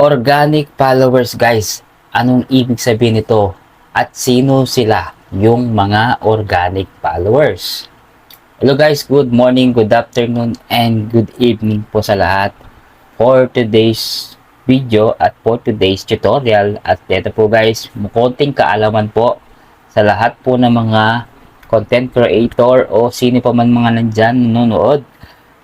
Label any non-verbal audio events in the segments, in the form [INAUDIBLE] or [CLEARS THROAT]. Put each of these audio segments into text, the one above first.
Organic followers guys, anong ibig sabihin nito? At sino sila yung mga organic followers? Hello guys, good morning, good afternoon, and good evening po sa lahat. For today's video at for today's tutorial at ito po guys, mukonting kaalaman po sa lahat po ng mga content creator o sino pa man mga nandyan nanonood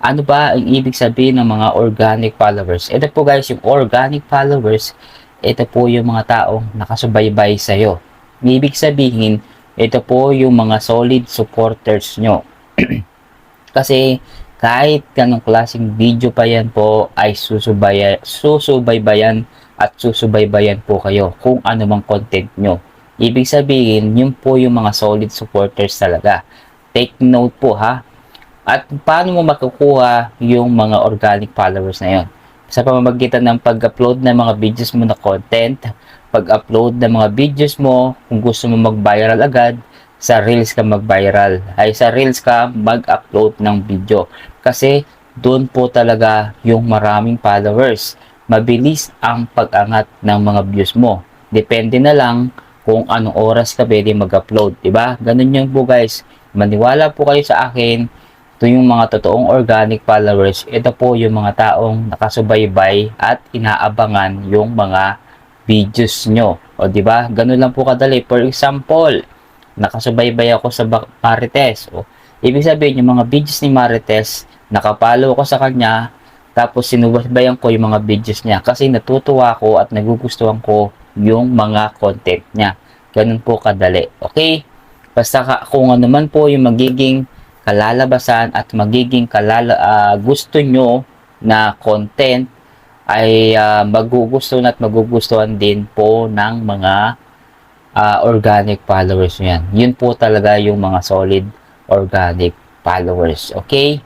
ano ba ang ibig sabihin ng mga organic followers? Ito po guys, yung organic followers, ito po yung mga taong nakasubaybay sa'yo. Ibig sabihin, ito po yung mga solid supporters nyo. [CLEARS THROAT] Kasi kahit ganong klaseng video pa yan po ay susubaya, susubaybayan at susubaybayan po kayo kung ano mang content nyo. Ibig sabihin, yun po yung mga solid supporters talaga. Take note po ha, at paano mo makukuha yung mga organic followers na yon? Sa pamamagitan ng pag-upload ng mga videos mo na content, pag-upload ng mga videos mo, kung gusto mo mag-viral agad, sa Reels ka mag-viral. Ay sa Reels ka mag-upload ng video. Kasi doon po talaga yung maraming followers. Mabilis ang pag-angat ng mga views mo. Depende na lang kung anong oras ka pwede mag-upload. Diba? Ganun yun po guys. Maniwala po kayo sa akin ito yung mga totoong organic followers. Ito po yung mga taong nakasubaybay at inaabangan yung mga videos nyo. O di ba? Ganun lang po kadali. For example, nakasubaybay ako sa Marites. O, ibig sabihin yung mga videos ni Marites, nakapalo ko sa kanya, tapos sinubaybayan ko yung mga videos niya kasi natutuwa ko at nagugustuhan ko yung mga content niya. Ganun po kadali. Okay? Basta ka, kung ano man po yung magiging kalalabasan at magiging kalala, ah, gusto nyo na content ay uh, magugustuhan at magugustuhan din po ng mga ah, organic followers nyo yan. Yun po talaga yung mga solid organic followers. Okay?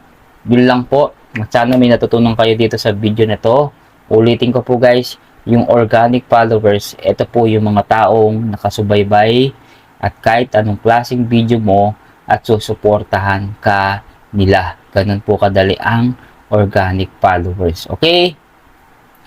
Yun lang po. Sana may natutunan kayo dito sa video na to. Ulitin ko po guys, yung organic followers, ito po yung mga taong nakasubaybay at kahit anong klaseng video mo, at susuportahan ka nila. Ganun po kadali ang organic followers. Okay?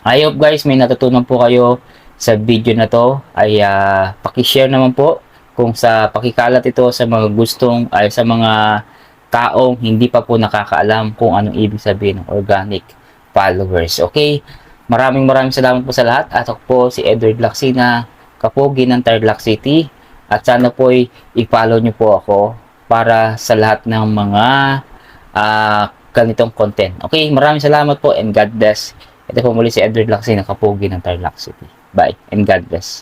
I hope guys may natutunan po kayo sa video na to. Ay uh, paki-share naman po kung sa pakikalat ito sa mga gustong ay sa mga taong hindi pa po nakakaalam kung anong ibig sabihin ng organic followers. Okay? Maraming maraming salamat po sa lahat. At ako po si Edward Laksina, kapogi ng Tarlac City. At sana po i-follow nyo po ako para sa lahat ng mga uh, ganitong content. Okay, maraming salamat po and God bless. Ito po muli si Edward Laxi, nakapogi ng Tarlac City. Bye and God bless.